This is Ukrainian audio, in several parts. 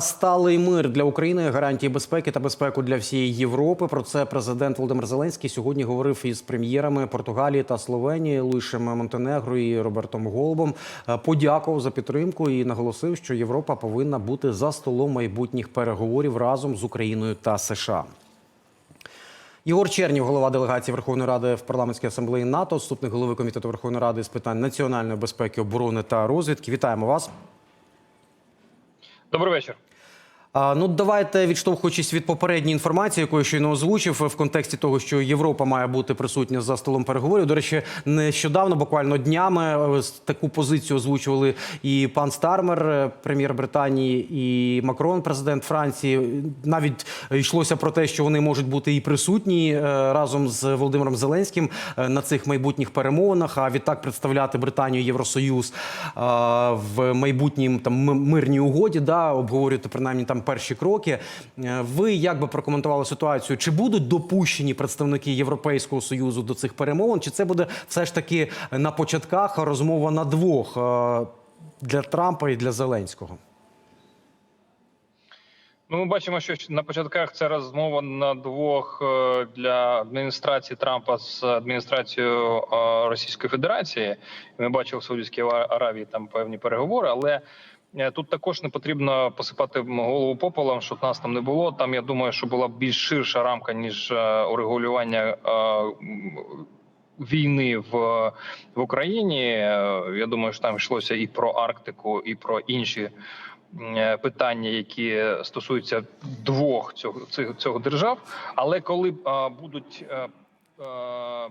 Сталий мир для України, гарантії безпеки та безпеку для всієї Європи. Про це президент Володимир Зеленський сьогодні говорив із прем'єрами Португалії та Словенії Луїшем Монтенегро і Робертом Голубом. Е, Подякував за підтримку і наголосив, що Європа повинна бути за столом майбутніх переговорів разом з Україною та США. Єгор Чернів, голова делегації Верховної Ради в парламентській асамблеї НАТО, заступник голови комітету Верховної Ради з питань національної безпеки, оборони та розвідки. Вітаємо вас. Добрий вечір. Ну, давайте відштовхуючись від попередньої інформації, яку я щойно озвучив, в контексті того, що Європа має бути присутня за столом переговорів. До речі, нещодавно, буквально днями, е, таку позицію озвучували і пан Стармер, е, прем'єр Британії, і Макрон, президент Франції. Навіть йшлося про те, що вони можуть бути і присутні е, разом з Володимиром Зеленським на цих майбутніх перемовинах. А відтак представляти Британію Євросоюз в майбутнім там мирній угоді, да, обговорювати принаймні там перші кроки. Е, Ви як би прокоментували ситуацію? Чи будуть допущені представники Європейського союзу до цих перемовин? Чи це буде все ж таки на початках розмова на двох е, для Трампа і для Зеленського? Ну, ми бачимо, що на початках це розмова на двох е, для адміністрації Трампа з адміністрацією Російської Федерації. Ми бачили в Саудівській Аравії там певні переговори, але тут також не потрібно посипати голову попелом, щоб нас там не було. Там я думаю, що була більш ширша рамка ніж е, урегулювання. е, Війни в, в Україні Е, я думаю, що там йшлося і про Арктику, і про інші е, питання, які стосуються двох цього цих цього держав. Але коли е, будуть е, е,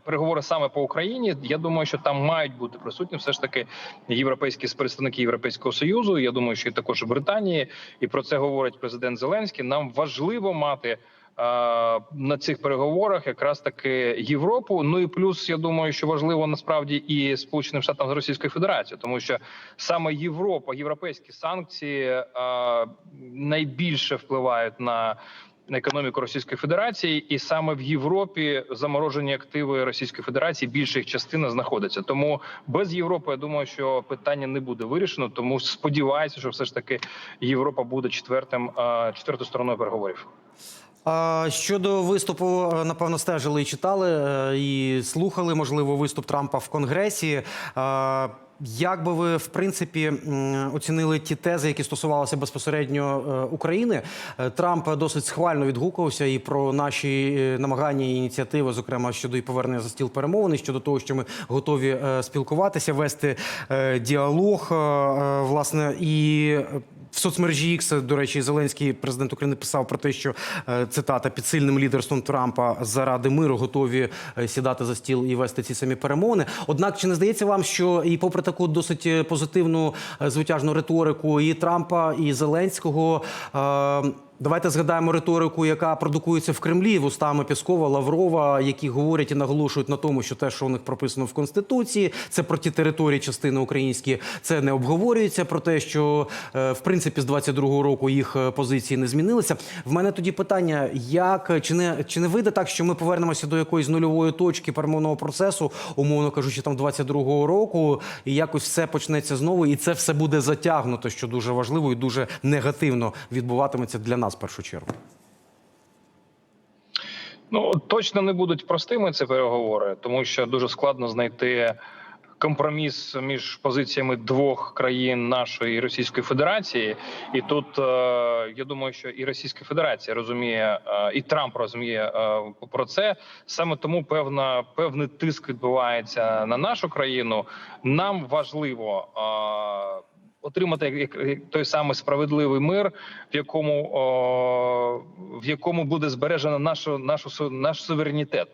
переговори саме по Україні, я думаю, що там мають бути присутні все ж таки європейські представники Європейського союзу. Я думаю, що і також Британії, і про це говорить президент Зеленський. Нам важливо мати. е, На цих переговорах якраз таки Європу. Ну і плюс я думаю, що важливо насправді і Сполученим Штатам з Російської Федерації, тому що саме Європа, європейські санкції е, найбільше впливають на економіку Російської Федерації, і саме в Європі заморожені активи Російської Федерації більша їх частина знаходиться. Тому без Європи я думаю, що питання не буде вирішено. Тому сподіваюся, що все ж таки Європа буде четвертим е, четвертою стороною переговорів. Щодо виступу, е, напевно, стежили і читали, е, і слухали, можливо, виступ Трампа в Конгресі. Е, Як би ви в принципі оцінили ті тези, які стосувалися безпосередньо України? Трамп досить схвально відгукувався і про наші намагання і ініціативи, зокрема щодо і повернення за стіл перемовин, і щодо того, що ми готові спілкуватися, вести діалог, власне, і в соцмережі X, до речі, Зеленський президент України писав про те, що е, цитата під сильним лідерством Трампа заради миру готові е, сідати за стіл і вести ці самі перемовини. Однак, чи не здається вам, що і попри таку досить е, позитивну звитяжну риторику і Трампа, і Зеленського. Давайте згадаємо риторику, яка продукується в Кремлі вустами Піскова, Лаврова, які говорять і наголошують на тому, що те, що у них прописано в конституції, це про ті території, частини українські, це не обговорюється. Про те, що е, в принципі з 22-го року їх е, позиції не змінилися. В мене тоді питання: як чи не чи не вийде так, що ми повернемося до якоїсь нульової точки перемовного процесу, умовно кажучи, там 22-го року, і якось все почнеться знову, і це все буде затягнуто, що дуже важливо і дуже негативно відбуватиметься для нас в першу чергу. Ну точно не будуть простими ці переговори, тому що дуже складно знайти компроміс між позиціями двох країн нашої і Російської Федерації. І тут е, я думаю, що і Російська Федерація розуміє, е, і Трамп розуміє е, про це. Саме тому певна певний тиск відбувається на нашу країну. Нам важливо. Отримати той самий справедливий мир, в якому о, в якому буде збережено нашу нашу наш суверенітет.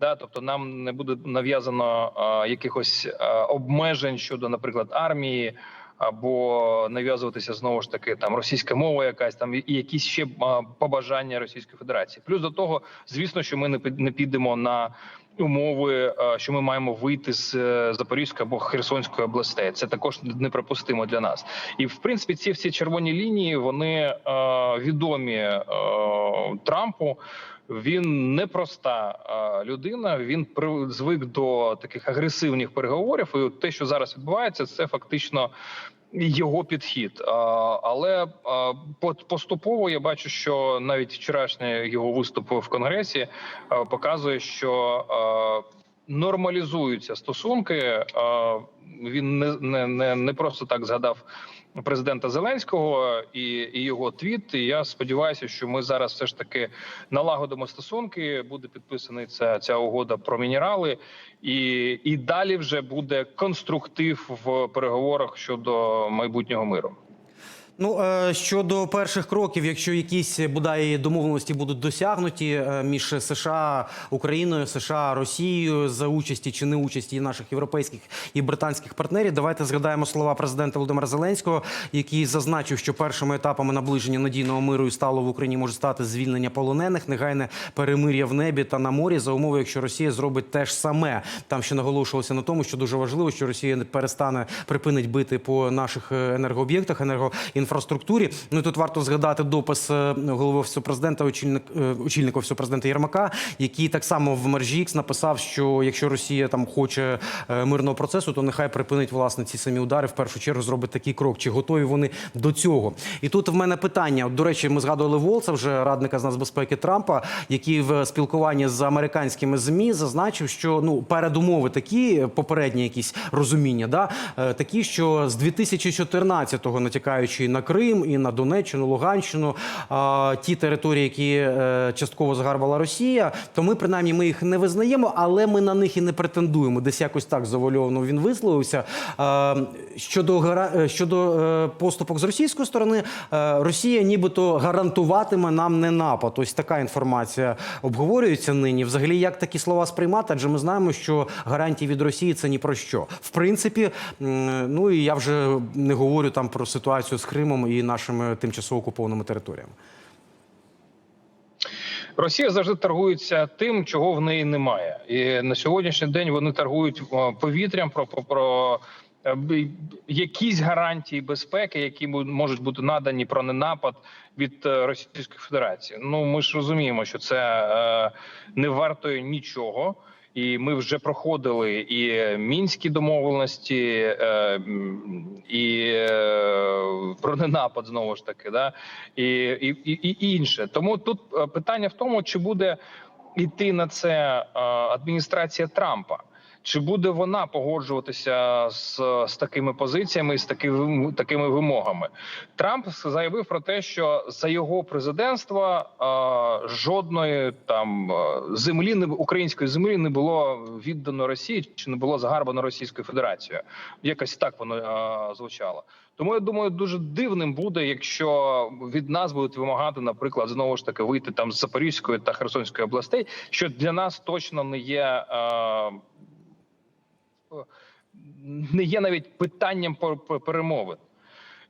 Да, тобто нам не буде нав'язано якихось а, обмежень щодо, наприклад, армії, або нав'язуватися знову ж таки там російська мова, якась там і якісь ще а, побажання Російської Федерації. Плюс до того, звісно, що ми не підемо на умови, що ми маємо вийти з е, Запорізької або Херсонської областей. Це також неприпустимо для нас. І в принципі, ці всі червоні лінії вони е, відомі е, Трампу. Він непроста людина. Він при- звик до таких агресивних переговорів. І те, що зараз відбувається, це фактично його підхід. Але поступово я бачу, що навіть вчорашній його виступ в конгресі показує, що нормалізуються стосунки. Він не, не, не просто так згадав президента Зеленського і, і його твіт. І я сподіваюся, що ми зараз все ж таки налагодимо стосунки. Буде підписана ця, ця угода про мінерали, і, і далі вже буде конструктив в переговорах щодо майбутнього миру. Ну е, щодо перших кроків, якщо якісь бодай домовленості будуть досягнуті е, між США, Україною, США, Росією за участі чи не участі наших європейських і британських партнерів, давайте згадаємо слова президента Володимира Зеленського, який зазначив, що першими етапами наближення надійного миру і стало в Україні може стати звільнення полонених, негайне перемир'я в небі та на морі за умови, якщо Росія зробить те ж саме. Там ще наголошувалося на тому, що дуже важливо, що Росія не перестане припинить бити по наших е, енергооб'єктах, енергоінфраструктурі. Ну тут варто згадати допис е, голови офісу президента, очільник е, очільника офісу президента Єрмака, який так само в мережі X написав, що якщо Росія там хоче е, мирного процесу, то нехай припинить власне ці самі удари. В першу чергу зробить такий крок. Чи готові вони до цього? І тут в мене питання. До речі, ми згадували Волца, вже радника з нацбезпеки Трампа, який в спілкуванні з американськими змі зазначив, що ну передумови такі попередні якісь розуміння, да такі, що з 2014-го, натякаючи на Крим і на Донеччину, Луганщину, ті території, які е, частково загарбала Росія, то ми принаймні ми їх не визнаємо, але ми на них і не претендуємо. Десь якось так завольовано він висловився. Е, Щодо е, щодо поступок з російської сторони, Росія нібито гарантуватиме нам не напад. Ось така інформація обговорюється нині. Взагалі, як такі слова сприймати? Адже ми знаємо, що гарантії від Росії це ні про що. В принципі, ну і я вже не говорю там про ситуацію з Кримом і нашими тимчасово окупованими територіями. Росія завжди торгується тим, чого в неї немає, і на сьогоднішній день вони торгують повітрям про, про, про е, якісь гарантії безпеки, які можуть бути надані про ненапад від е, Російської Федерації. Ну ми ж розуміємо, що це е, не вартує нічого. І ми вже проходили і мінські домовленості, е, і е, про ненапад знову ж таки, да і, і, і, інше. Тому тут е, питання в тому, чи буде йти на це е, адміністрація Трампа. Чи буде вона погоджуватися з, з такими позиціями з такими, такими вимогами? Трамп заявив про те, що за його президентства е, жодної там землі не української землі не було віддано Росії чи не було загарбано Російською Федерацією. Якось так воно е, звучало. Тому я думаю, дуже дивним буде, якщо від нас будуть вимагати, наприклад, знову ж таки вийти там з Запорізької та Херсонської областей, що для нас точно не є. Е, не є навіть питанням перемовин.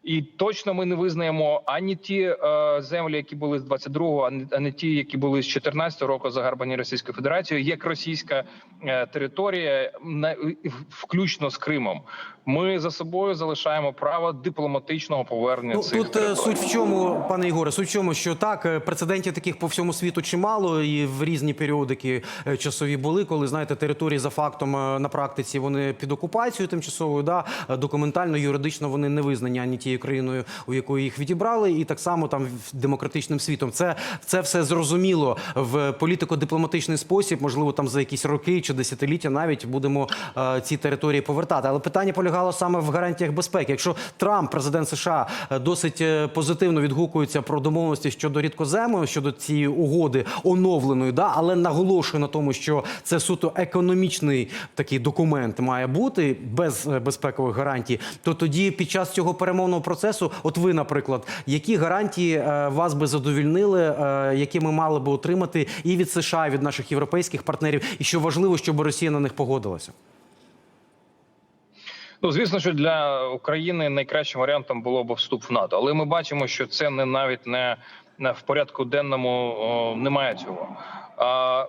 І точно ми не визнаємо ані ті е, землі, які були з 22-го, а ані ті, які були з 14-го року загарбані Російською Федерацією, як російська е, територія, на, включно з Кримом. Ми за собою залишаємо право дипломатичного повернення Ну, цих тут е, територій. суть в чому, пане Ігоре, суть в чому, що так е, прецедентів таких по всьому світу чимало, і в різні періодики е, часові були, коли знаєте, території за фактом на практиці вони під окупацією тимчасовою, да документально, юридично вони не визнані ані тією країною, у якої їх відібрали, і так само там в- демократичним світом. Це це все зрозуміло в політико-дипломатичний спосіб. Можливо, там за якісь роки чи десятиліття навіть будемо ці території повертати. Але питання полягало саме в гарантіях безпеки. Якщо Трамп, президент США, е, досить е, позитивно відгукується про домовленості щодо рідкозему, щодо цієї угоди оновленої, да, але наголошує на тому, що це суто економічний такий документ має бути без е, безпекових гарантій, то тоді під час цього перемовного процесу, от ви, наприклад, які гарантії вас би задовільнили, які ми мали би отримати і від США, і від наших європейських партнерів, і що важливо, щоб Росія на них погодилася? Ну, звісно, що для України найкращим варіантом було б вступ в НАТО, але ми бачимо, що це не навіть не, не в порядку денному о, немає цього. А,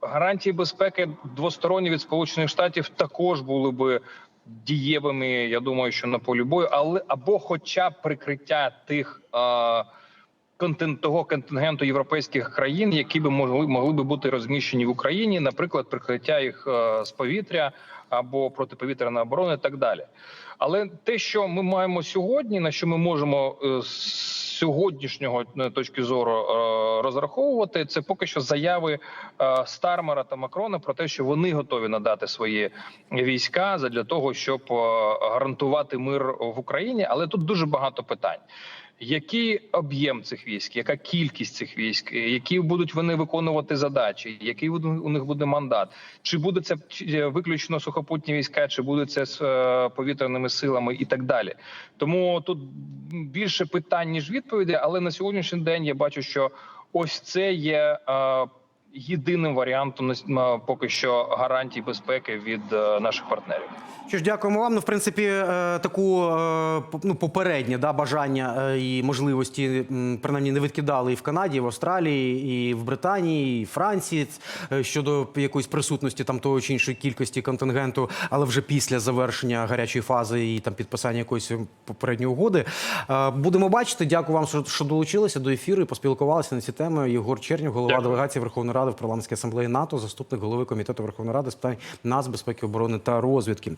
гарантії безпеки двосторонні від Сполучених Штатів також були би дієвими. Я думаю, що на полі бою, але або, хоча б прикриття тих. А, того контингенту європейських країн, які би могли могли би бути розміщені в Україні, наприклад, прикриття їх е, з повітря або протиповітряна оборона, і так далі. Але те, що ми маємо сьогодні, на що ми можемо е, з сьогоднішнього е, точки зору розраховувати, це поки що заяви Стармера та Макрона про те, що вони готові надати свої війська для того, щоб гарантувати мир в Україні. Але тут дуже багато питань. Який об'єм цих військ, яка кількість цих військ, які будуть вони виконувати задачі, який у них буде мандат? Чи буде це виключно сухопутні війська, чи буде це з е, повітряними силами і так далі? Тому тут більше питань ніж відповідей. Але на сьогоднішній день я бачу, що ось це є е, єдиним варіантом на- на поки що гарантій безпеки від е, наших партнерів. Що ж, дякуємо вам. Ну, в принципі, е, таку е, ну, попереднє да, бажання і можливості, принаймні, не відкидали і в Канаді, і в Австралії, і в Британії, і в Франції щодо якоїсь присутності там того чи іншої кількості контингенту, але вже після завершення гарячої фази і там підписання якоїсь попередньої угоди. Будемо бачити. Дякую вам, що, що долучилися до ефіру і поспілкувалися на ці теми. Єгор Чернів, голова Дякую. делегації Верховної Ради в парламентській асамблеї НАТО, заступник голови комітету Верховної Ради з питань нацбезпеки, оборони та розвідки.